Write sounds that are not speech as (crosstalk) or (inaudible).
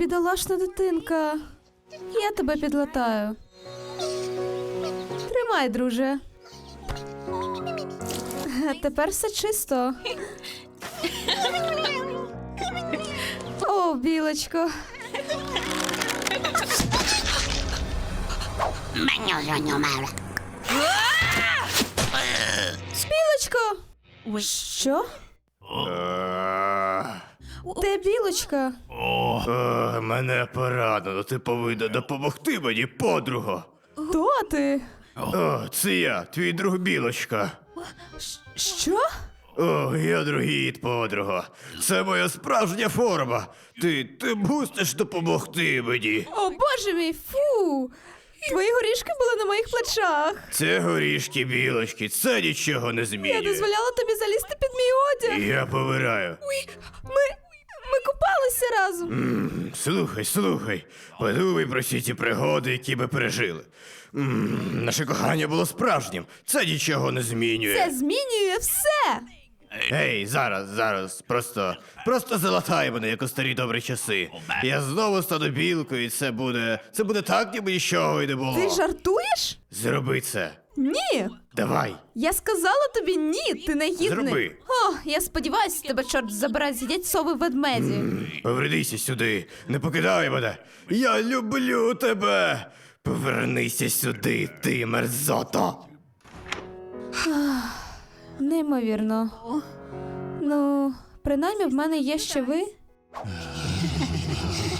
бідолашна дитинка. Я тебе підлатаю. Тримай, друже. Тепер все чисто. О, білочко. Білочко! Що? Де білочка? О, мене поранено. Ти повинна допомогти мені, подруго. Хто ти? О, це я, твій друг білочка. Що? О, я другід, подруга. Це моя справжня форма. Ти, ти мусиш допомогти мені. О, боже мій, фу! Твої горішки були на моїх плечах. Це горішки білочки, це нічого не Я дозволяла тобі залізти під мій одяг. Я повираю. Ми купалися разом. Слухай, слухай, подумай про всі ті пригоди, які ми пережили. м наше кохання було справжнім. Це нічого не змінює. Це змінює все. Гей, зараз, зараз. Просто, просто залатай мене, як у старі добрі часи. Я знову стану білкою, і це буде. Це буде так, ніби нічого й не було. Ти жартуєш? Зроби це. Ні. Давай. Я сказала тобі ні, ти не гідний. Зроби. О, я сподіваюся, тебе чорт забере з'їдять сови ведмеді. Повернися сюди, не покидай мене. Я люблю тебе. Повернися сюди, ти мерзота. Неймовірно. Ну, принаймні, в мене є ще ви. (laughs)